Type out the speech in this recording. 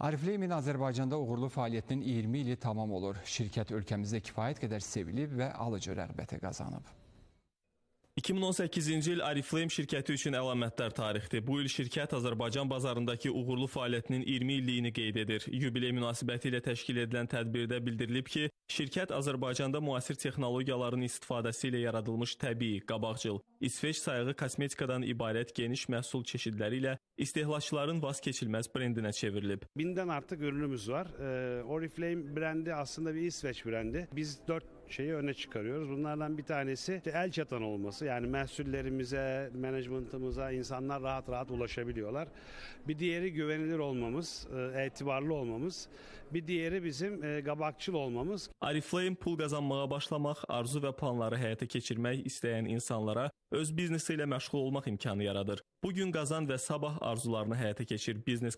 Arifleymin Azərbaycanda uğurlu fəaliyyətinin 20 ili tamam olur. Şirkət ölkəmizdə kifayət qədər sevilib və alıcı rəğbəti qazanıb. 2018-ci il Ariflame şirkəti üçün əlamətdar tarixdir. Bu il şirkət Azərbaycan bazarındakı uğurlu fəaliyyətinin 20 illiyini qeyd edir. Yubiley münasibəti ilə təşkil edilən tədbirdə bildirilib ki, şirkət Azərbaycanda müasir texnologiyaların istifadəsi ilə yaradılmış təbii, qabaqcıl, İsveç sayığı kosmetikadan ibarət geniş məhsul çeşidləri ilə istehlakçıların vaz keçilməz brendinə çevrilib. Binden artık ürünümüz var. Oriflame brendi aslında bir İsveç brendi. Biz dört şeyi öne çıkarıyoruz. Bunlardan bir tanesi işte el çatan olması. Yani mahsullerimize, management'ımıza insanlar rahat rahat ulaşabiliyorlar. Bir diğeri güvenilir olmamız, e, etibarlı olmamız. Bir diğeri bizim e, qabaqçıl olmamız. Ariflame pul qazanmağa başlamaq, arzu və planları həyata keçirmək istəyən insanlara öz biznesi ilə məşğul olmaq imkanı yaradır. Bu gün qazan və sabah arzularını həyata keçir biznes